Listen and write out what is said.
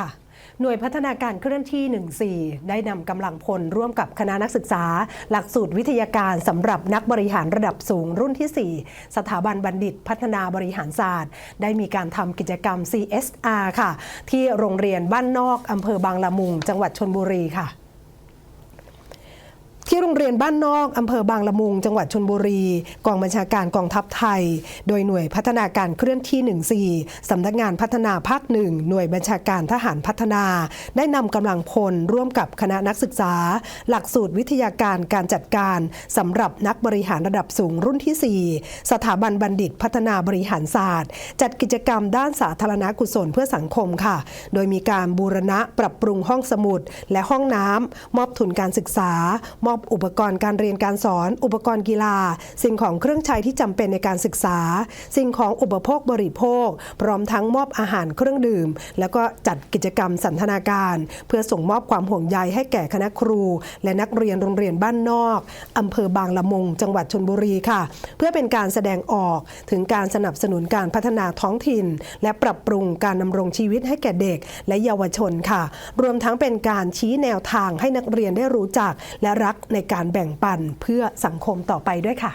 ค่ะ หน่วยพัฒนาการเคลื่อนที่ 14 ได้นำกำลังพลร่วมกับคณะนักศึกษา หลักสูตรวิทยาการสำหรับนักบริหารระดับสูงรุ่นที่ 4 สถาบันบัณฑิตพัฒนาบริหารศาสตร์ ได้มีการทำกิจกรรม CSR ค่ะ ที่โรงเรียนบ้านนอกอำเภอบางละมุง จังหวัดชนบุรีค่ะ โรงเรียนบ้านนอกอำเภอบางละมุง จังหวัดชนบุรี กองบัญชาการกองทัพไทย โดยหน่วยพัฒนาการเคลื่อนที่ 14 สำนักงานพัฒนาภาคหนึ่งหน่วยบัญชาการทหารพัฒนา ได้นำกำลังพลร่วมกับคณะนักศึกษา หลักสูตรวิทยาการการจัดการสำหรับนักบริหารระดับสูงรุ่นที่ 4 สถาบันบัณฑิตพัฒนาบริหารศาสตร์ จัดกิจกรรมด้านสาธารณกุศลเพื่อสังคมค่ะ โดยมีการบูรณะปรับปรุงห้องสมุดและห้องน้ำมอบทุนการศึกษามอบอุปกรณ์การเรียนการสอน อุปกรณ์กีฬา สิ่งของเครื่องใช้ที่จำเป็นในการศึกษา สิ่งของอุปโภคบริโภค พร้อมทั้งมอบอาหารเครื่องดื่ม แล้วก็จัดกิจกรรมสันทนาการ เพื่อส่งมอบความห่วงใยให้แก่คณะครู และนักเรียนโรงเรียนบ้านนอกอำเภอบางละมุง จังหวัดชนบุรีค่ะ เพื่อเป็นการแสดงออกถึงการสนับสนุนการพัฒนาท้องถิ่น และปรับปรุงการดำรงชีวิตให้แก่เด็กและเยาวชนค่ะ รวมทั้งเป็นการชี้แนวทางให้นักเรียนได้รู้จักและรักในการแบ่งปันเพื่อสังคมต่อไปด้วยค่ะ